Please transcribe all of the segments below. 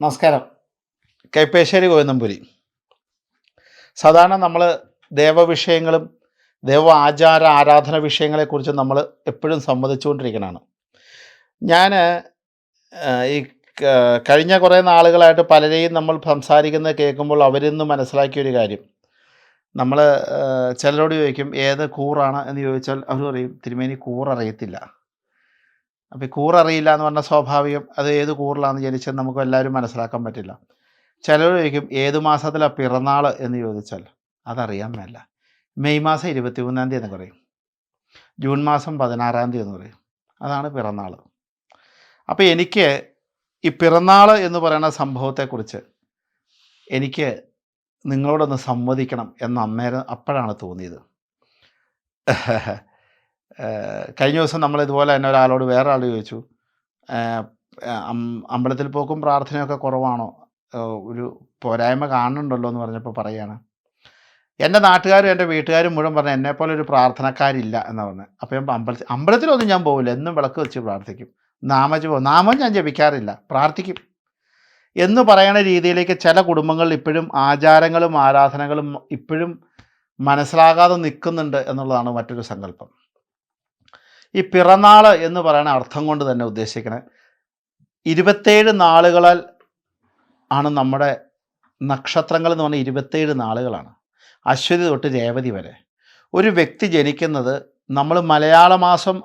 നമസ്കാരം. കൈപ്പേശ്ശേരി ഗോവിന്ദമ്പുരി സാധാരണ നമ്മൾ ദേവവിഷയങ്ങളും ദേവ ആചാര ആരാധന വിഷയങ്ങളെക്കുറിച്ച് നമ്മൾ എപ്പോഴും സംവദിച്ചുകൊണ്ടിരിക്കണതാണ് ഞാൻ ഈ കഴിഞ്ഞ കുറേ നാളുകളായിട്ട് പലരെയും നമ്മൾ സംസാരിക്കുന്നത് കേൾക്കുമ്പോൾ അവരിന്ന് മനസ്സിലാക്കിയൊരു കാര്യം. നമ്മൾ ചിലരോട് ചോദിക്കും ഏത് കൂറാണ് എന്ന് ചോദിച്ചാൽ അവർ പറയും തിരുമേനി കൂററിയത്തില്ല. അപ്പോൾ കൂററിയില്ല എന്ന് പറഞ്ഞ സ്വാഭാവികം അത് ഏത് കൂറിലാണെന്ന് ജനിച്ചത് നമുക്ക് എല്ലാവരും മനസ്സിലാക്കാൻ പറ്റില്ല. ചിലർ ചോദിക്കും ഏത് മാസത്തിലാണ് പിറന്നാൾ എന്ന് ചോദിച്ചാൽ അതറിയാൻ മേല. മെയ് മാസം ഇരുപത്തി മൂന്നാം തീയതി എന്ന് പറയും. ജൂൺ മാസം പതിനാറാം തീയതി എന്ന് പറയും. അതാണ് പിറന്നാൾ അപ്പോൾ എനിക്ക് ഈ പിറന്നാൾ എന്ന് പറയുന്ന സംഭവത്തെക്കുറിച്ച് എനിക്ക് നിങ്ങളോടൊന്ന് സംവദിക്കണം എന്ന് അന്നേരം അപ്പോഴാണ് തോന്നിയത്. കഴിഞ്ഞ ദിവസം നമ്മൾ ഇതുപോലെ തന്നെ ഒരാളോട് വേറെ ആൾ ചോദിച്ചു അമ്പലത്തിൽ പോക്കും പ്രാർത്ഥനയൊക്കെ കുറവാണോ? ഒരു പോരായ്മ കാണുന്നുണ്ടല്ലോ എന്ന് പറഞ്ഞപ്പോൾ പറയുകയാണ്. എന്റെ നാട്ടുകാരും എന്റെ വീട്ടുകാരും മുഴുവൻ പറഞ്ഞു എന്നെപ്പോലെ ഒരു പ്രാർത്ഥനക്കാരില്ല എന്ന് പറഞ്ഞു അപ്പോൾ ഞാൻ അമ്പലത്തിൽ അമ്പലത്തിലൊന്നും ഞാൻ പോകില്ല എന്നും വിളക്ക് വെച്ച് പ്രാർത്ഥിക്കും. നാമജപം നാമം ഞാൻ ജപിക്കാറില്ല. പ്രാർത്ഥിക്കും. എന്ന് പറയുന്ന രീതിയിലേക്ക് ചില കുടുംബങ്ങളിൽ ഇപ്പോഴും ആചാരങ്ങളും ആരാധനകളും ഇപ്പോഴും മനസ്സിലാകാതെ നിൽക്കുന്നുണ്ട് എന്നുള്ളതാണ് മറ്റൊരു സങ്കല്പം. ഈ പിറന്നാൾ എന്ന് പറയുന്ന അർത്ഥം കൊണ്ട് തന്നെ ഉദ്ദേശിക്കണേ. ഇരുപത്തേഴ് നാളുകളാൽ ആണ് നമ്മുടെ നക്ഷത്രങ്ങൾ എന്ന് പറഞ്ഞാൽ ഇരുപത്തേഴ് നാളുകളാണ്. അശ്വതി തൊട്ട് രേവതി വരെ. ഒരു വ്യക്തി ജനിക്കുന്നത് നമ്മൾ മലയാള മാസം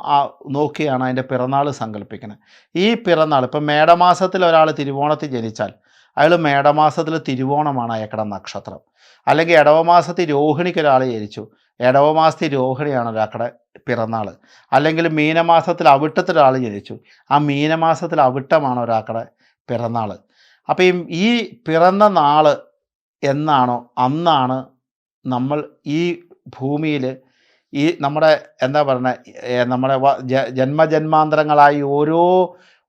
നോക്കിയാണ് അതിന്റെ പിറന്നാൾ സങ്കല്പിക്കുന്നത് ഈ പിറന്നാൾ ഇപ്പം മേടമാസത്തിൽ ഒരാൾ തിരുവോണത്തിൽ ജനിച്ചാൽ അയാൾ മേടമാസത്തിൽ തിരുവോണമാണ് അയക്കട നക്ഷത്രം. അല്ലെങ്കിൽ ഇടവമാസത്തിൽ രോഹിണിക്ക് ഒരാൾ ജനിച്ചു. ഇടവമാസത്തിൽ രോഹിണിയാണ് ഒരാക്കടെ പിറന്നാൾ അല്ലെങ്കിൽ മീനമാസത്തിൽ അവിട്ടത്തിലൊരാൾ ജനിച്ചു. ആ മീനമാസത്തിൽ അവിട്ടമാണ് ഒരാക്കടെ പിറന്നാൾ അപ്പം ഈ പിറന്ന നാൾ എന്നാണോ അന്നാണ് നമ്മൾ ഈ ഭൂമിയിൽ ഈ നമ്മുടെ എന്താ പറയുന്നത് നമ്മുടെ ജന്മജന്മാന്തരങ്ങളായി ഓരോ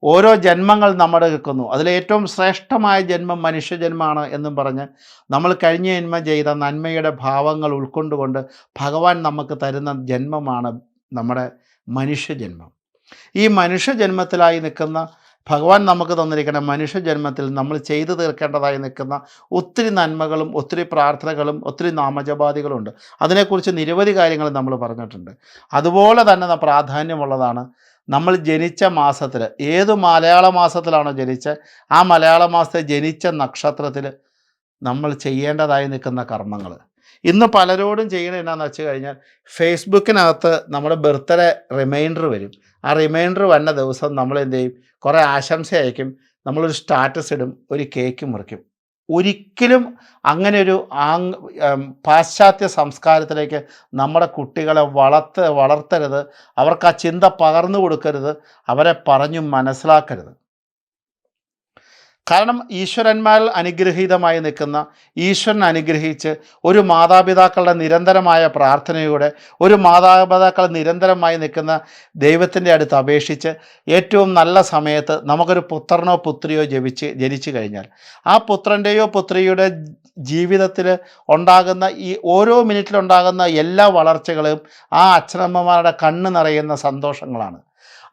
ഓരോ ജന്മങ്ങൾ നമ്മുടെ കേൾക്കുന്നു അതിലേറ്റവും ശ്രേഷ്ഠമായ ജന്മം മനുഷ്യജന്മമാണ് എന്നും പറഞ്ഞ് നമ്മൾ കഴിഞ്ഞ ജന്മം ചെയ്ത നന്മയുടെ ഭാവങ്ങൾ ഉൾക്കൊണ്ടുകൊണ്ട് ഭഗവാൻ നമുക്ക് തരുന്ന ജന്മമാണ് നമ്മുടെ മനുഷ്യജന്മം. ഈ മനുഷ്യജന്മത്തിലായി നിൽക്കുന്ന ഭഗവാൻ നമുക്ക് തന്നിരിക്കുന്ന മനുഷ്യജന്മത്തിൽ നമ്മൾ ചെയ്തു തീർക്കേണ്ടതായി നിൽക്കുന്ന ഒത്തിരി നന്മകളും ഒത്തിരി പ്രാർത്ഥനകളും ഒത്തിരി നാമജപാദികളുണ്ട്. അതിനെക്കുറിച്ച് നിരവധി കാര്യങ്ങൾ നമ്മൾ പറഞ്ഞിട്ടുണ്ട്. അതുപോലെ തന്നെ പ്രാധാന്യമുള്ളതാണ് നമ്മൾ ജനിച്ച മാസത്തിൽ ഏത് മലയാള മാസത്തിലാണോ ജനിച്ച ആ മലയാള മാസത്തെ ജനിച്ച നക്ഷത്രത്തിൽ നമ്മൾ ചെയ്യേണ്ടതായി നിൽക്കുന്ന കർമ്മങ്ങൾ ഇന്ന് പലരോടും ചെയ്യണത് എന്നാന്ന് വെച്ച് കഴിഞ്ഞാൽ ഫേസ്ബുക്കിനകത്ത് നമ്മുടെ ബർത്ത്ഡേ റിമൈൻഡർ വരും. ആ റിമൈൻഡർ വന്ന ദിവസം നമ്മൾ എന്ത് ചെയ്യും? കുറേ ആശംസ അയക്കും. നമ്മളൊരു സ്റ്റാറ്റസ് ഇടും. ഒരു കേക്ക് മുറിക്കും. ഒരിക്കലും അങ്ങനെ ഒരു പാശ്ചാത്യ സംസ്കാരത്തിലേക്ക് നമ്മുടെ കുട്ടികളെ വളർത്ത വളർത്തരുത്. അവർക്ക് ആ ചിന്ത പകർന്നു കൊടുക്കരുത്. അവരെ പറഞ്ഞു മനസ്സിലാക്കരുത്. കാരണം ഈശ്വരന്മാരിൽ അനുഗ്രഹീതമായി നിൽക്കുന്ന ഈശ്വരൻ അനുഗ്രഹിച്ച് ഒരു മാതാപിതാക്കളുടെ നിരന്തരമായ പ്രാർത്ഥനയോടെ ഒരു മാതാപിതാക്കൾ നിരന്തരമായി നിൽക്കുന്ന ദൈവത്തിന്റെ അടുത്ത് അപേക്ഷിച്ച് ഏറ്റവും നല്ല സമയത്ത് നമുക്കൊരു പുത്രനോ പുത്രിയോ ജപിച്ച് ജനിച്ചു കഴിഞ്ഞാൽ ആ പുത്രന്റെയോ പുത്രിയുടെ ജീവിതത്തിൽ ഉണ്ടാകുന്ന ഈ ഓരോ മിനിറ്റിലുണ്ടാകുന്ന എല്ലാ വളർച്ചകളും ആ അച്ഛനമ്മമാരുടെ കണ്ണ് നിറയുന്ന സന്തോഷങ്ങളാണ്.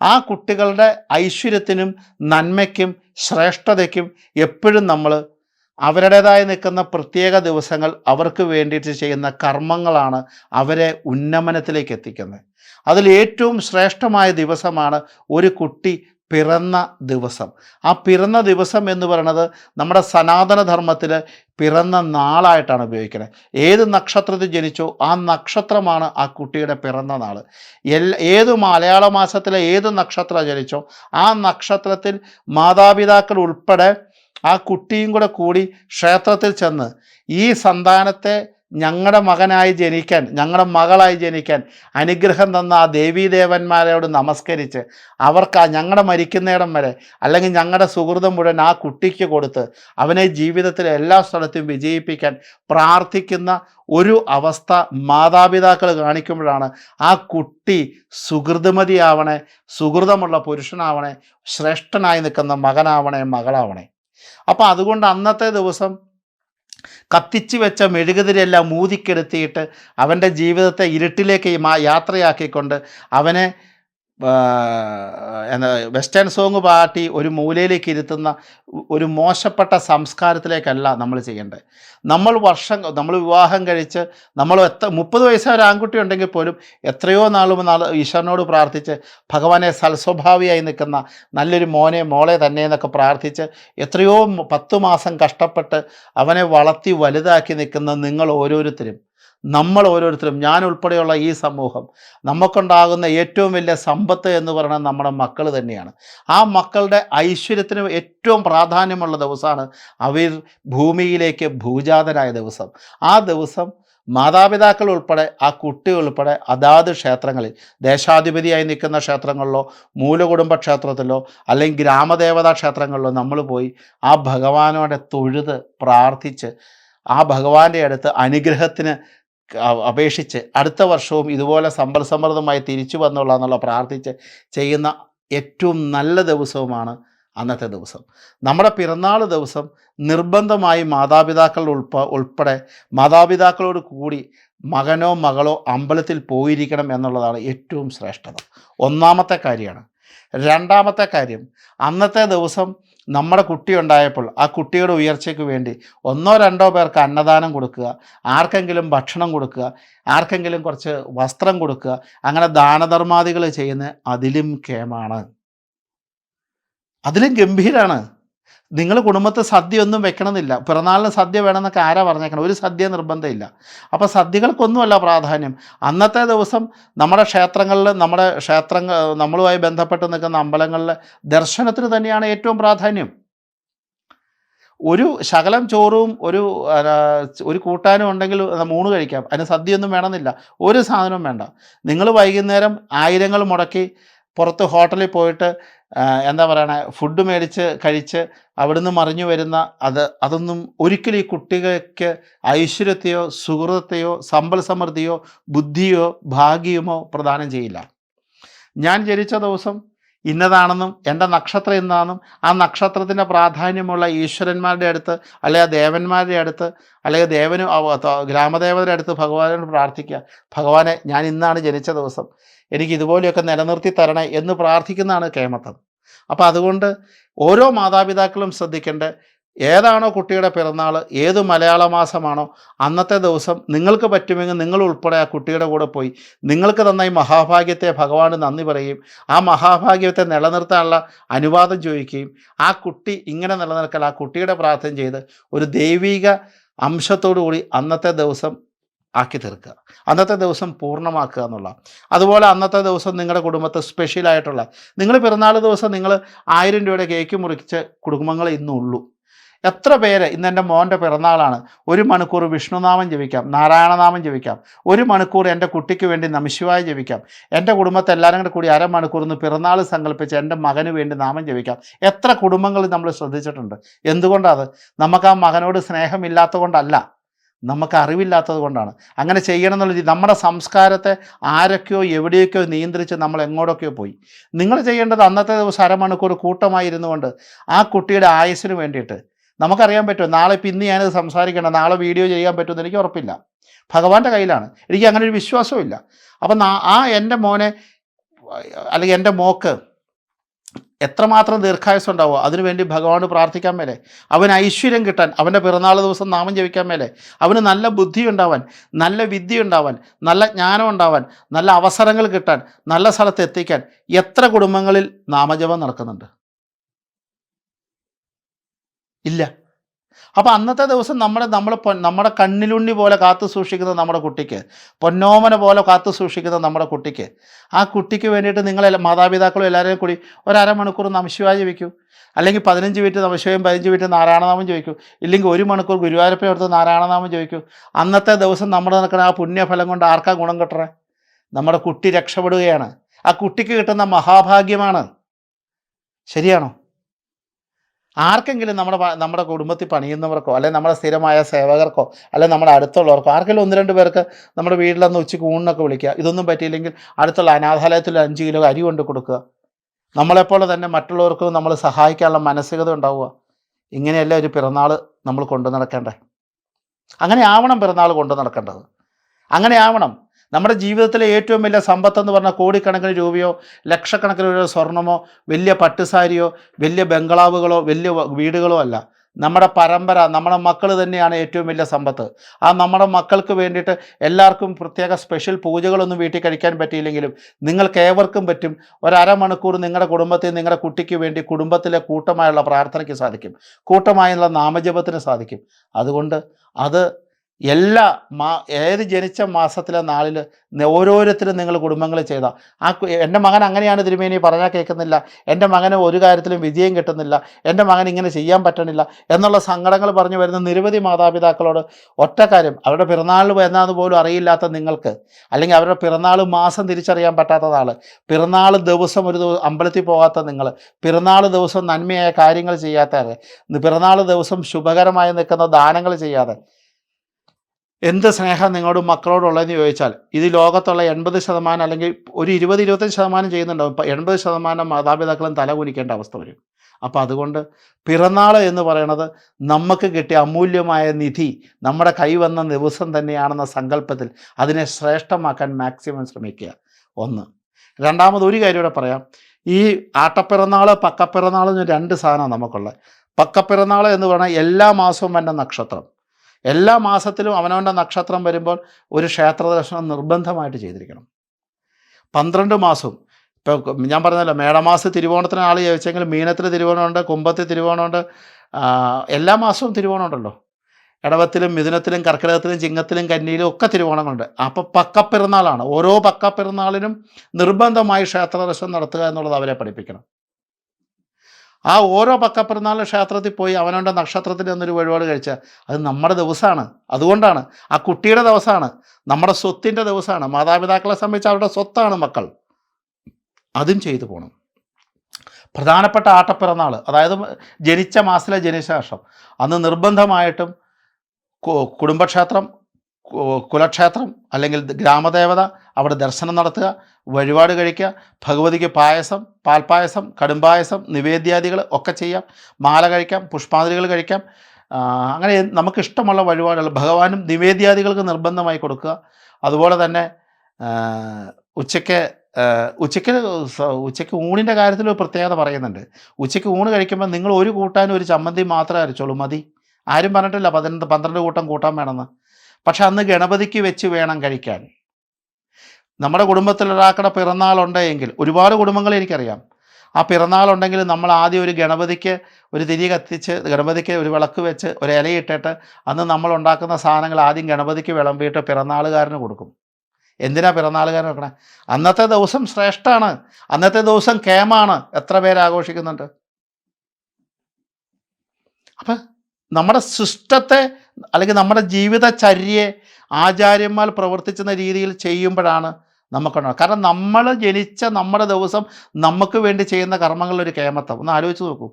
ആ കുട്ടികളുടെ ഐശ്വര്യത്തിനും നന്മയ്ക്കും ശ്രേഷ്ഠതയ്ക്കും എപ്പോഴും നമ്മൾ അവരുടേതായി നിൽക്കുന്ന പ്രത്യേക ദിവസങ്ങൾ അവർക്ക് വേണ്ടിയിട്ട് ചെയ്യുന്ന കർമ്മങ്ങളാണ് അവരെ ഉന്നമനത്തിലേക്ക് എത്തിക്കുന്നത്. അതിൽ ഏറ്റവും ശ്രേഷ്ഠമായ ദിവസമാണ് ഒരു കുട്ടി പിറന്ന ദിവസം. ആ പിറന്ന ദിവസം എന്ന് പറയുന്നത് നമ്മുടെ സനാതനധർമ്മത്തിൽ പിറന്ന നാളായിട്ടാണ് ഉപയോഗിക്കുന്നത്. ഏത് നക്ഷത്രത്തിൽ ജനിച്ചോ ആ നക്ഷത്രമാണ് ആ കുട്ടിയുടെ പിറന്ന നാൾ എല്ലാ ഏത് മലയാള മാസത്തിലെ ഏത് നക്ഷത്രം ജനിച്ചോ ആ നക്ഷത്രത്തിൽ മാതാപിതാക്കൾ ഉൾപ്പെടെ ആ കുട്ടിയും കൂടെ കൂടി ക്ഷേത്രത്തിൽ ചെന്ന് ഈ സന്താനത്തെ ഞങ്ങളുടെ മകനായി ജനിക്കാൻ ഞങ്ങളുടെ മകളായി ജനിക്കാൻ അനുഗ്രഹം തന്ന ആ ദേവീദേവന്മാരോട് നമസ്കരിച്ച് അവർക്ക് ആ ഞങ്ങളുടെ മരിക്കുന്നിടം വരെ അല്ലെങ്കിൽ ഞങ്ങളുടെ സുഹൃതം മുഴുവൻ ആ കുട്ടിക്ക് കൊടുത്ത് അവനെ ജീവിതത്തിലെ എല്ലാ സ്ഥലത്തും വിജയിപ്പിക്കാൻ പ്രാർത്ഥിക്കുന്ന ഒരു അവസ്ഥ മാതാപിതാക്കൾ കാണിക്കുമ്പോഴാണ് ആ കുട്ടി സുഹൃതമതിയാവണേ സുഹൃതമുള്ള പുരുഷനാവണേ ശ്രേഷ്ഠനായി നിൽക്കുന്ന മകനാവണേ മകളാവണേ. അപ്പം അതുകൊണ്ട് അന്നത്തെ ദിവസം കത്തിച്ചു വെച്ച മെഴുകുതിരെല്ലാം മൂതിക്കെടുത്തിയിട്ട് അവന്റെ ജീവിതത്തെ ഇരുട്ടിലേക്ക് യാത്രയാക്കിക്കൊണ്ട് അവനെ എന്താ വെസ്റ്റേൺ സോങ് പാർട്ടി ഒരു മൂലയിലേക്ക് ഇരുത്തുന്ന ഒരു മോശപ്പെട്ട സംസ്കാരത്തിലേക്കല്ല നമ്മൾ ചെയ്യേണ്ടത്. നമ്മൾ വർഷം നമ്മൾ വിവാഹം കഴിച്ച് നമ്മൾ എത്ര മുപ്പത് വയസ്സായ ഒരു ആൺകുട്ടി ഉണ്ടെങ്കിൽ പോലും എത്രയോ നാളും നാൾ ഈശ്വരനോട് പ്രാർത്ഥിച്ച് ഭഗവാനെ സൽസ്വഭാവിയായി നിൽക്കുന്ന നല്ലൊരു മോനെ മോളെ തന്നെ എന്നൊക്കെ പ്രാർത്ഥിച്ച് എത്രയോ പത്ത് മാസം കഷ്ടപ്പെട്ട് അവനെ വളർത്തി വലുതാക്കി നിൽക്കുന്ന നിങ്ങൾ ഓരോരുത്തരും. നമ്മൾ ഓരോരുത്തരും ഞാൻ ഉൾപ്പെടെയുള്ള ഈ സമൂഹം നമുക്കുണ്ടാകുന്ന ഏറ്റവും വലിയ സമ്പത്ത് എന്ന് പറയുന്നത് നമ്മുടെ മക്കൾ തന്നെയാണ്. ആ മക്കളുടെ ഐശ്വര്യത്തിന് ഏറ്റവും പ്രാധാന്യമുള്ള ദിവസമാണ് അവർ ഭൂമിയിലേക്ക് ഭൂജാതരായ ദിവസം. ആ ദിവസം മാതാപിതാക്കൾ ഉൾപ്പെടെ ആ കുട്ടി ഉൾപ്പെടെ അതാത് ക്ഷേത്രങ്ങളിൽ ദേശാധിപതിയായി നിൽക്കുന്ന ക്ഷേത്രങ്ങളിലോ മൂലകുടുംബ ക്ഷേത്രത്തിലോ അല്ലെങ്കിൽ ഗ്രാമദേവതാ ക്ഷേത്രങ്ങളിലോ നമ്മൾ പോയി ആ ഭഗവാനോടെ തൊഴുത് പ്രാർത്ഥിച്ച് ആ ഭഗവാന്റെ അടുത്ത് അനുഗ്രഹത്തിന് അപേക്ഷിച്ച് അടുത്ത വർഷവും ഇതുപോലെ സമ്പൽ സമൃദ്ധമായി തിരിച്ചു വന്നുള്ള എന്നുള്ള പ്രാർത്ഥിച്ച് ചെയ്യുന്ന ഏറ്റവും നല്ല ദിവസവുമാണ് അന്നത്തെ ദിവസം. നമ്മുടെ പിറന്നാൾ ദിവസം നിർബന്ധമായി മാതാപിതാക്കൾ ഉൾപ്പ ഉൾപ്പെടെ മാതാപിതാക്കളോട് കൂടി മകനോ മകളോ അമ്പലത്തിൽ പോയിരിക്കണം എന്നുള്ളതാണ് ഏറ്റവും ശ്രേഷ്ഠത. ഒന്നാമത്തെ കാര്യമാണ്. രണ്ടാമത്തെ കാര്യം അന്നത്തെ ദിവസം നമ്മുടെ കുട്ടി ഉണ്ടായപ്പോൾ ആ കുട്ടിയുടെ ഉയർച്ചയ്ക്ക് വേണ്ടി ഒന്നോ രണ്ടോ പേർക്ക് അന്നദാനം കൊടുക്കുക ആർക്കെങ്കിലും ഭക്ഷണം കൊടുക്കുക ആർക്കെങ്കിലും കുറച്ച് വസ്ത്രം കൊടുക്കുക അങ്ങനെ ദാനധർമാദികൾ ചെയ്യുന്ന അതിലും കേമാണ് അതിലും ഗംഭീരാണ്. നിങ്ങൾ കുടുംബത്തെ സദ്യ ഒന്നും വെക്കണമെന്നില്ല. പിറന്നാളിന് സദ്യ വേണമെന്നൊക്കെ ആരാ പറഞ്ഞേക്കണം? ഒരു സദ്യ നിർബന്ധമില്ല. അപ്പോൾ സദ്യകൾക്കൊന്നുമല്ല പ്രാധാന്യം. അന്നത്തെ ദിവസം നമ്മുടെ ക്ഷേത്രങ്ങളിൽ നമ്മുടെ ക്ഷേത്രങ്ങൾ നമ്മളുമായി ബന്ധപ്പെട്ട് നിൽക്കുന്ന അമ്പലങ്ങളിലെ ദർശനത്തിന് തന്നെയാണ് ഏറ്റവും പ്രാധാന്യം. ഒരു ശകലം ചോറും ഒരു ഒരു കൂട്ടാനും ഉണ്ടെങ്കിൽ മൂന്ന് കഴിക്കാം. അതിന് സദ്യയൊന്നും വേണമെന്നില്ല. ഒരു സാധനവും വേണ്ട. നിങ്ങൾ വൈകുന്നേരം ആയിരങ്ങൾ മുടക്കി പുറത്ത് ഹോട്ടലിൽ പോയിട്ട് എന്താ പറയണേ ഫുഡ് മേടിച്ച് കഴിച്ച് അവിടുന്ന് മറിഞ്ഞു വരുന്ന അത് അതൊന്നും ഒരിക്കലും ഈ കുട്ടികൾക്ക് ഐശ്വര്യത്തെയോ സുഹൃത്തെയോ സമ്പൽ സമൃദ്ധിയോ ബുദ്ധിയോ ഭാഗ്യമോ പ്രദാനം ചെയ്യില്ല. ഞാൻ ജനിച്ച ദിവസം ഇന്നതാണെന്നും എന്റെ നക്ഷത്രം ഇന്നാണെന്നും ആ നക്ഷത്രത്തിന്റെ പ്രാധാന്യമുള്ള ഈശ്വരന്മാരുടെ അടുത്ത് അല്ലെങ്കിൽ ദേവന്മാരുടെ അടുത്ത് അല്ലെങ്കിൽ ദേവന് ഗ്രാമദേവതയുടെ അടുത്ത് ഭഗവാനോട് പ്രാർത്ഥിക്കുക. ഭഗവാനെ ഞാൻ ഇന്നാണ് ജനിച്ച ദിവസം. എനിക്ക് ഇതുപോലെയൊക്കെ നിലനിർത്തി തരണേ എന്ന് പ്രാർത്ഥിക്കുന്നതാണ് കേമത്തം. അപ്പോൾ അതുകൊണ്ട് ഓരോ മാതാപിതാക്കളും ശ്രദ്ധിക്കേണ്ട ഏതാണോ കുട്ടിയുടെ പിറന്നാൾ ഏത് മലയാള മാസമാണോ അന്നത്തെ ദിവസം നിങ്ങൾക്ക് പറ്റുമെങ്കിൽ നിങ്ങൾ ഉൾപ്പെടെ ആ കുട്ടിയുടെ കൂടെ പോയി. നിങ്ങൾക്ക് തന്ന ഈ മഹാഭാഗ്യത്തെ ഭഗവാന് നന്ദി പറയുകയും ആ മഹാഭാഗ്യത്തെ നിലനിർത്താനുള്ള അനുവാദം ചോദിക്കുകയും ആ കുട്ടി ഇങ്ങനെ നിലനിൽക്കാൻ ആ കുട്ടിയുടെ പ്രാർത്ഥന ചെയ്ത് ഒരു ദൈവിക അംശത്തോടു കൂടി അന്നത്തെ ദിവസം ആക്കി തീർക്കുക. അന്നത്തെ ദിവസം പൂർണമാക്കുക എന്നുള്ള. അതുപോലെ അന്നത്തെ ദിവസം നിങ്ങളുടെ കുടുംബത്തെ സ്പെഷ്യലായിട്ടുള്ള നിങ്ങൾ പിറന്നാൾ ദിവസം നിങ്ങൾ ആയിരം രൂപയുടെ കേക്ക് മുറിച്ച കുടുംബങ്ങൾ ഇന്നുള്ളൂ. എത്ര പേര് ഇന്ന് എന്റെ മോന്റെ പിറന്നാളാണ്. ഒരു മണിക്കൂർ വിഷ്ണുനാമം ജപിക്കാം നാരായണനാമം ജപിക്കാം ഒരു മണിക്കൂർ എന്റെ കുട്ടിക്ക് വേണ്ടി നമശിവായ ജപിക്കാം എന്റെ കുടുംബത്തെ എല്ലാവരും കൂടെ കൂടി അരമണിക്കൂർ ഒന്ന് പിറന്നാൾ സങ്കല്പിച്ച് എന്റെ മകന് വേണ്ടി നാമം ജപിക്കാം. എത്ര കുടുംബങ്ങൾ നമ്മൾ ശ്രദ്ധിച്ചിട്ടുണ്ട്. എന്തുകൊണ്ടാണ് നമുക്ക് ആ മകനോട് സ്നേഹമില്ലാത്തതുകൊണ്ടല്ല. നമുക്ക് അറിവില്ലാത്തത് കൊണ്ടാണ്. അങ്ങനെ ചെയ്യണം എന്നുള്ള നമ്മുടെ സംസ്കാരത്തെ ആരൊക്കെയോ എവിടെയൊക്കെയോ നിയന്ത്രിച്ച് നമ്മൾ എങ്ങോട്ടൊക്കെയോ പോയി. നിങ്ങൾ ചെയ്യേണ്ടത് അന്നത്തെ ദിവസം അരമണിക്കൂർ കൂട്ടമായി ഇരുന്നുകൊണ്ട് ആ കുട്ടിയുടെ ആയുസ്സിന് വേണ്ടിയിട്ട് നമുക്കറിയാൻ പറ്റുമോ? നാളെ ഇപ്പം ഇന്ന് ഞാനത് സംസാരിക്കണം നാളെ വീഡിയോ ചെയ്യാൻ പറ്റുമെന്ന് എനിക്ക് ഉറപ്പില്ല. ഭഗവാന്റെ കയ്യിലാണ്. എനിക്ക് അങ്ങനെ ഒരു വിശ്വാസവും ഇല്ല. അപ്പം ആ എന്റെ മോനെ അല്ലെങ്കിൽ എന്റെ മോക്ക് എത്രമാത്രം ദീർഘായുസ് ഉണ്ടാവുമോ? അതിനുവേണ്ടി ഭഗവാന് പ്രാർത്ഥിക്കാൻ മേലെ. അവന് ഐശ്വര്യം കിട്ടാൻ അവന്റെ പിറന്നാൾ ദിവസം നാമം ജപിക്കാൻ മേലെ. അവന് നല്ല ബുദ്ധി ഉണ്ടാവാൻ നല്ല വിദ്യ ഉണ്ടാവാൻ നല്ല ജ്ഞാനം ഉണ്ടാവാൻ നല്ല അവസരങ്ങൾ കിട്ടാൻ നല്ല സ്ഥലത്ത് എത്തിക്കാൻ എത്ര കുടുംബങ്ങളിൽ നാമജപം നടക്കുന്നുണ്ട്? ഇല്ല. അപ്പോൾ അന്നത്തെ ദിവസം നമ്മുടെ നമ്മൾ നമ്മുടെ കണ്ണിലുണ്ണി പോലെ കാത്തു സൂക്ഷിക്കുന്ന നമ്മുടെ കുട്ടിക്ക് പൊന്നോമന പോലെ കാത്തു സൂക്ഷിക്കുന്ന നമ്മുടെ കുട്ടിക്ക് ആ കുട്ടിക്ക് വേണ്ടിയിട്ട് നിങ്ങളെ മാതാപിതാക്കളും എല്ലാവരെയും കൂടി ഒരമണിക്കൂർ നമശിവാജി വയ്ക്കൂ അല്ലെങ്കിൽ പതിനഞ്ച് മിനിറ്റ് നമശിവയും പതിനഞ്ച് മിനിറ്റ് നാരായണനാമം ചോദിക്കൂ ഇല്ലെങ്കിൽ ഒരു മണിക്കൂർ ഗുരുവായൂരപ്പനെ എടുത്ത് നാരായണനാമം ചോദിക്കൂ അന്നത്തെ ദിവസം നമ്മുടെ നടക്കുന്ന ആ പുണ്യഫലം കൊണ്ട് ആർക്കാ ഗുണം കിട്ടണേ? നമ്മുടെ കുട്ടി രക്ഷപ്പെടുകയാണ്. ആ കുട്ടിക്ക് കിട്ടുന്ന മഹാഭാഗ്യമാണ്. ശരിയാണോ? ആർക്കെങ്കിലും നമ്മുടെ നമ്മുടെ കുടുംബത്തിൽ പണിയുന്നവർക്കോ അല്ലെങ്കിൽ നമ്മുടെ സ്ഥിരമായ സേവകർക്കോ അല്ലെങ്കിൽ നമ്മുടെ അടുത്തുള്ളവർക്കോ ആർക്കെങ്കിലും ഒന്ന് രണ്ട് പേർക്ക് നമ്മുടെ വീട്ടിലൊന്ന് ഉച്ചയ്ക്ക് ഊണിനൊക്കെ വിളിക്കുക. ഇതൊന്നും പറ്റിയില്ലെങ്കിൽ അടുത്തുള്ള അനാഥാലയത്തിൽ അഞ്ച് കിലോ അരി കൊണ്ട് കൊടുക്കുക. നമ്മളെപ്പോലെ തന്നെ മറ്റുള്ളവർക്കും നമ്മൾ സഹായിക്കാനുള്ള മാനസികത ഉണ്ടാവുക. ഇങ്ങനെയല്ല ഒരു പിറന്നാൾ നമ്മൾ കൊണ്ടു നടക്കേണ്ടത്? അങ്ങനെ ആവണം പിറന്നാൾ കൊണ്ടു നടക്കേണ്ടത്. അങ്ങനെ ആവണം. നമ്മുടെ ജീവിതത്തിലെ ഏറ്റവും വലിയ സമ്പത്തെന്ന് പറഞ്ഞാൽ കോടിക്കണക്കിന് രൂപയോ ലക്ഷക്കണക്കിന് രൂപ സ്വർണമോ വലിയ പട്ടുസാരിയോ വലിയ ബംഗ്ലാവുകളോ വലിയ വീടുകളോ അല്ല. നമ്മുടെ പരമ്പര നമ്മുടെ മക്കൾ തന്നെയാണ് ഏറ്റവും വലിയ സമ്പത്ത്. ആ നമ്മുടെ മക്കൾക്ക് വേണ്ടിയിട്ട് എല്ലാവർക്കും പ്രത്യേക സ്പെഷ്യൽ പൂജകളൊന്നും വീട്ടിൽ കഴിക്കാൻ പറ്റിയില്ലെങ്കിലും നിങ്ങൾക്ക് ഏവർക്കും പറ്റും. ഒരമണിക്കൂർ നിങ്ങളുടെ കുടുംബത്തിൽ നിങ്ങളുടെ കുട്ടിക്ക് വേണ്ടി കുടുംബത്തിലെ കൂട്ടമായുള്ള പ്രാർത്ഥനയ്ക്ക് സാധിക്കും. കൂട്ടമായുള്ള നാമജപത്തിന് സാധിക്കും. അതുകൊണ്ട് അത് എല്ലാ മാ ഏത് ജനിച്ച മാസത്തിലെ നാളിൽ ഓരോരുത്തരും നിങ്ങൾ കുടുംബങ്ങൾ ചെയ്ത. ആ എന്റെ മകൻ അങ്ങനെയാണ് തിരുമേനി പറഞ്ഞാൽ കേൾക്കുന്നില്ല എന്റെ മകന് ഒരു കാര്യത്തിലും വിജയം കിട്ടുന്നില്ല. എന്റെ മകൻ ഇങ്ങനെ ചെയ്യാൻ പറ്റണില്ല എന്നുള്ള സങ്കടങ്ങൾ പറഞ്ഞു വരുന്ന നിരവധി മാതാപിതാക്കളോട് ഒറ്റ കാര്യം അവരുടെ പിറന്നാൾ എന്നാന്ന് പോലും അറിയില്ലാത്ത നിങ്ങൾക്ക് അല്ലെങ്കിൽ അവരുടെ പിറന്നാൾ മാസം തിരിച്ചറിയാൻ പറ്റാത്ത ആൾ പിറന്നാൾ ദിവസം ഒരു ദിവസം അമ്പലത്തിൽ പോകാത്ത നിങ്ങൾ പിറന്നാൾ ദിവസം നന്മയായ കാര്യങ്ങൾ ചെയ്യാത്തവർ പിറന്നാൾ ദിവസം ശുഭകരമായി നിൽക്കുന്ന ദാനങ്ങൾ ചെയ്യാതെ എന്ത് സ്നേഹം നിങ്ങളോട് മക്കളോടുള്ളതെന്ന് ചോദിച്ചാൽ ഇത് ലോകത്തുള്ള എൺപത് ശതമാനം അല്ലെങ്കിൽ ഒരു ഇരുപത് ഇരുപത്തഞ്ച് ശതമാനം ചെയ്യുന്നുണ്ടാവും. ഇപ്പം എൺപത് ശതമാനം മാതാപിതാക്കളും തല കുനിക്കേണ്ട അവസ്ഥ വരും. അപ്പോൾ അതുകൊണ്ട് പിറന്നാൾ എന്ന് പറയുന്നത് നമുക്ക് കിട്ടിയ അമൂല്യമായ നിധി നമ്മുടെ കൈ വന്ന ദിവസം തന്നെയാണെന്ന സങ്കല്പത്തിൽ അതിനെ ശ്രേഷ്ഠമാക്കാൻ മാക്സിമം ശ്രമിക്കുക. ഒന്ന്. രണ്ടാമത് ഒരു കാര്യം കൂടെ പറയാം. ഈ ആട്ടപ്പിറന്നാൾ പക്കപ്പിറന്നാൾ എന്ന് രണ്ട് സാധനമാണ് നമുക്കുള്ളത്. പക്കപ്പിറന്നാൾ എന്ന് പറഞ്ഞാൽ എല്ലാ മാസവും വന്ന നക്ഷത്രം. എല്ലാ മാസത്തിലും അവനവന്റെ നക്ഷത്രം വരുമ്പോൾ ഒരു ക്ഷേത്ര ദർശനം നിർബന്ധമായിട്ട് ചെയ്തിരിക്കണം. പന്ത്രണ്ട് മാസവും. ഇപ്പോൾ ഞാൻ പറഞ്ഞല്ലോ മേടമാസം തിരുവോണത്തിന് ആൾ ചോദിച്ചെങ്കിൽ മീനത്തിൽ തിരുവോണമുണ്ട് കുംഭത്തിൽ തിരുവോണമുണ്ട് എല്ലാ മാസവും തിരുവോണമുണ്ടല്ലോ. ഇടവത്തിലും മിഥുനത്തിലും കർക്കിടകത്തിലും ചിങ്ങത്തിലും കന്നിയിലും ഒക്കെ തിരുവോണങ്ങളുണ്ട്. അപ്പോൾ പക്കപ്പെരുന്നാളാണ്. ഓരോ പക്കപ്പെരുന്നാളിനും നിർബന്ധമായി ക്ഷേത്ര ദർശനം നടത്തുക എന്നുള്ളത് അവരെ പഠിപ്പിക്കണം. ആ ഓരോ പക്കപ്പിറന്നാളും ക്ഷേത്രത്തിൽ പോയി അവനവന്റെ നക്ഷത്രത്തിൽ എന്നൊരു വഴിപാട് കഴിച്ചാൽ അത് നമ്മുടെ ദിവസമാണ്. അതുകൊണ്ടാണ്. ആ കുട്ടിയുടെ ദിവസമാണ്. നമ്മുടെ സ്വത്തിന്റെ ദിവസമാണ്. മാതാപിതാക്കളെ സംബന്ധിച്ച് അവരുടെ സ്വത്താണ് മക്കൾ. അതും ചെയ്തു പോകണം പ്രധാനപ്പെട്ട ആട്ടപ്പിറന്നാൾ അതായത് ജനിച്ച മാസത്തിലെ ജനിശേഷം അന്ന് നിർബന്ധമായിട്ടും കുടുംബക്ഷേത്രം കുലക്ഷേത്രം അല്ലെങ്കിൽ ഗ്രാമദേവത അവിടെ ദർശനം നടത്തുക വഴിപാട് കഴിക്കുക ഭഗവതിക്ക് പായസം പാൽപ്പായസം കടുംപായസം നിവേദ്യാദികൾ ഒക്കെ ചെയ്യാം മാല കഴിക്കാം പുഷ്പാതിരികൾ കഴിക്കാം. അങ്ങനെ നമുക്കിഷ്ടമുള്ള വഴിപാടുകൾ ഭഗവാനും നിവേദ്യാദികൾക്ക് നിർബന്ധമായി കൊടുക്കുക. അതുപോലെ തന്നെ ഉച്ചയ്ക്ക് ഉച്ചയ്ക്ക് ഉച്ചയ്ക്ക് ഊണിന്റെ കാര്യത്തിൽ ഒരു പ്രത്യേകത പറയുന്നുണ്ട്. ഉച്ചയ്ക്ക് ഊണ് കഴിക്കുമ്പോൾ നിങ്ങൾ ഒരു കൂട്ടാനും ഒരു ചമ്മന്തി മാത്രമേ അരച്ചോളൂ മതി. ആരും പറഞ്ഞിട്ടില്ല പതിനൊന്ന് പന്ത്രണ്ട് കൂട്ടം കൂട്ടാൻ വേണമെന്ന്. പക്ഷെ അന്ന് ഗണപതിക്ക് വെച്ച് വേണം കഴിക്കാൻ. നമ്മുടെ കുടുംബത്തിൽ ഒരാൾക്കുടെ പിറന്നാളുണ്ട് എങ്കിൽ ഒരുപാട് കുടുംബങ്ങൾ എനിക്കറിയാം. ആ പിറന്നാളുണ്ടെങ്കിൽ നമ്മൾ ആദ്യം ഒരു ഗണപതിക്ക് ഒരു തിരി കത്തിച്ച് ഗണപതിക്ക് ഒരു വിളക്ക് വെച്ച് ഒരു ഇലയിട്ടിട്ട് അന്ന് നമ്മൾ ഉണ്ടാക്കുന്ന സാധനങ്ങൾ ആദ്യം ഗണപതിക്ക് വിളമ്പിയിട്ട് പിറന്നാളുകാരന് കൊടുക്കും. എന്തിനാ പിറന്നാളുകാരൻ വെക്കണേ? അന്നത്തെ ദിവസം ശ്രേഷ്ഠമാണ് അന്നത്തെ ദിവസം കേമാണ് എത്ര പേര് ആഘോഷിക്കുന്നുണ്ട്. അപ്പം നമ്മുടെ സിസ്റ്റത്തെ അല്ലെങ്കിൽ നമ്മുടെ ജീവിതചര്യയെ ആചാര്യന്മാർ പ്രവർത്തിക്കുന്ന രീതിയിൽ ചെയ്യുമ്പോഴാണ് നമുക്കുണ്ടാവുക. കാരണം നമ്മൾ ജനിച്ച നമ്മുടെ ദിവസം നമുക്ക് വേണ്ടി ചെയ്യുന്ന കർമ്മങ്ങളിലൊരു കേമത്വം. ഒന്ന് ആലോചിച്ച് നോക്കൂ.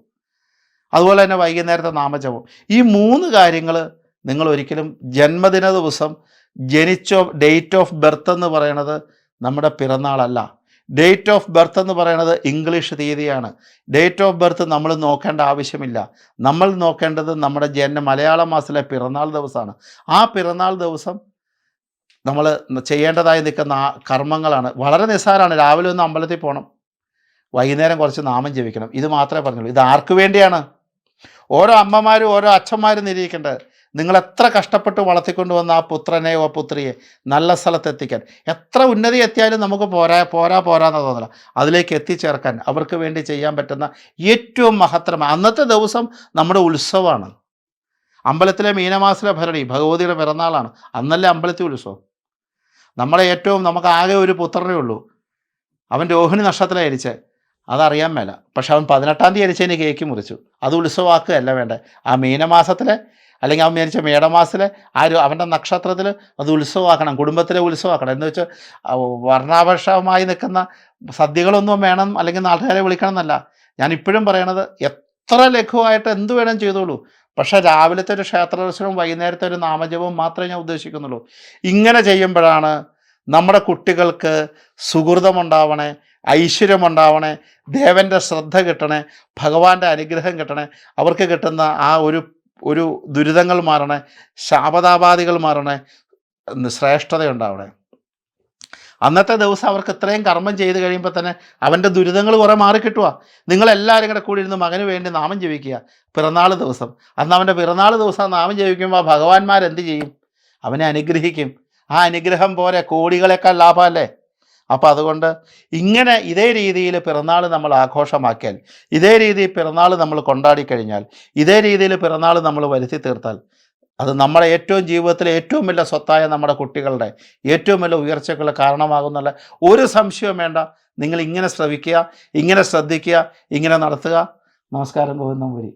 അതുപോലെ തന്നെ വൈകുന്നേരത്തെ നാമജപം. ഈ മൂന്ന് കാര്യങ്ങൾ നിങ്ങൾ ഒരിക്കലും ജന്മദിന ദിവസം ജനിച്ചോ ഡേറ്റ് ഓഫ് ബർത്ത് എന്ന് പറയണത് നമ്മുടെ പിറന്നാളല്ല. ഡേറ്റ് ഓഫ് ബർത്ത് എന്ന് പറയുന്നത് ഇംഗ്ലീഷ് തീയതിയാണ്. ഡേറ്റ് ഓഫ് ബർത്ത് നമ്മൾ നോക്കേണ്ട ആവശ്യമില്ല. നമ്മൾ നോക്കേണ്ടത് നമ്മുടെ ജനന മലയാള മാസത്തിലെ പിറന്നാൾ ദിവസമാണ്. ആ പിറന്നാൾ ദിവസം നമ്മൾ ചെയ്യേണ്ടതായി നിൽക്കുന്ന കർമ്മങ്ങളാണ്. വളരെ നിസ്സാരമാണ്. രാവിലെ ഒന്ന് അമ്പലത്തിൽ പോകണം വൈകുന്നേരം കുറച്ച് നാമം ജപിക്കണം. ഇത് മാത്രമേ പറഞ്ഞുള്ളൂ. ഇത് ആർക്ക് വേണ്ടിയാണ്? ഓരോ അമ്മമാരും ഓരോ അച്ഛന്മാരും നിരീക്കേണ്ടത് നിങ്ങൾ എത്ര കഷ്ടപ്പെട്ട് വളർത്തിക്കൊണ്ട് വന്ന ആ പുത്രനെയോ ആ പുത്രിയെ നല്ല സ്ഥലത്തെത്തിക്കാൻ എത്ര ഉന്നതി എത്തിയാലും നമുക്ക് പോരാ പോരാ പോരാന്ന് തോന്നില്ല അതിലേക്ക് എത്തിച്ചേർക്കാൻ അവർക്ക് വേണ്ടി ചെയ്യാൻ പറ്റുന്ന ഏറ്റവും മഹത്തരമായ അന്നത്തെ ദിവസം നമ്മുടെ ഉത്സവമാണ്. അമ്പലത്തിലെ മീനമാസിലെ ഭരണി ഭഗവതിയുടെ പിറന്നാളാണ്. അന്നല്ലേ അമ്പലത്തിൽ ഉത്സവം. നമ്മളെ ഏറ്റവും നമുക്ക് ആകെ ഒരു പുത്രനേ ഉള്ളൂ. അവൻ രോഹിണി നക്ഷത്രത്തിലാണ് ജനിച്ചത് അതറിയാൻ മേല. പക്ഷെ അവൻ പതിനെട്ടാം തീയതി അരിച്ചതിന് കേക്ക് മുറിച്ചു. അത് ഉത്സവമാക്കുകയല്ല വേണ്ടേ. ആ മീനമാസത്തിലെ അല്ലെങ്കിൽ അവൻ വിചാരിച്ച മേടമാസത്തിൽ ആ ഒരു അവന്റെ നക്ഷത്രത്തിൽ അത് ഉത്സവമാക്കണം കുടുംബത്തിലെ ഉത്സവമാക്കണം. എന്ന് വെച്ചാൽ വർണാഭക്ഷമായി നിൽക്കുന്ന സദ്യകളൊന്നും വേണം അല്ലെങ്കിൽ നാട്ടുകാരെ വിളിക്കണം എന്നല്ല. ഞാൻ ഇപ്പോഴും പറയണത് എത്ര ലഘുവായിട്ട് എന്ത് വേണം ചെയ്തോളൂ. പക്ഷേ രാവിലത്തെ ഒരു ക്ഷേത്ര ദർശനവും വൈകുന്നേരത്തെ ഒരു നാമജപവും മാത്രമേ ഞാൻ ഉദ്ദേശിക്കുന്നുള്ളൂ. ഇങ്ങനെ ചെയ്യുമ്പോഴാണ് നമ്മുടെ കുട്ടികൾക്ക് സുഹൃതമുണ്ടാവണേ ഐശ്വര്യമുണ്ടാവണേ ദേവന്റെ ശ്രദ്ധ കിട്ടണേ ഭഗവാന്റെ അനുഗ്രഹം കിട്ടണേ അവർക്ക് കിട്ടുന്ന ആ ഒരു ഒരു ദുരിതങ്ങൾ മാറണേ ശാപതാപാദികൾ മാറണേ ശ്രേഷ്ഠതയുണ്ടാവണേ. അന്നത്തെ ദിവസം അവർക്ക് ഇത്രയും കർമ്മം ചെയ്ത് കഴിയുമ്പോൾ തന്നെ അവന്റെ ദുരിതങ്ങൾ കുറേ മാറിക്കിട്ടുക നിങ്ങളെല്ലാവരും കൂടെ കൂടി ഇരുന്ന് മകന് വേണ്ടി നാമം ജപിക്കുക. പിറന്നാൾ ദിവസം. അന്ന് അവന്റെ പിറന്നാൾ ദിവസം നാമം ജപിക്കുമ്പോൾ ഭഗവാന്മാരെന്ത് ചെയ്യും? അവനെ അനുഗ്രഹിക്കും. ആ അനുഗ്രഹം പോലെ കോടികളെക്കാൾ ലാഭമല്ലേ? അപ്പോൾ അതുകൊണ്ട് ഇങ്ങനെ ഇതേ രീതിയിൽ പിറന്നാൾ നമ്മൾ ആഘോഷമാക്കിയാൽ ഇതേ രീതിയിൽ പിറന്നാൾ നമ്മൾ കൊണ്ടാടിക്കഴിഞ്ഞാൽ ഇതേ രീതിയിൽ പിറന്നാൾ നമ്മൾ വരുത്തി തീർത്താൽ അത് നമ്മുടെ ഏറ്റവും ജീവിതത്തിലെ ഏറ്റവും വലിയ സ്വത്തായ നമ്മുടെ കുട്ടികളുടെ ഏറ്റവും വലിയ ഉയർച്ചയ്ക്കുള്ള കാരണമാകുന്നുള്ള ഒരു സംശയവും വേണ്ട. നിങ്ങൾ ഇങ്ങനെ ശ്രവിക്കുക ഇങ്ങനെ ശ്രദ്ധിക്കുക ഇങ്ങനെ നടത്തുക. നമസ്കാരം ഗോവിന്ദം വരി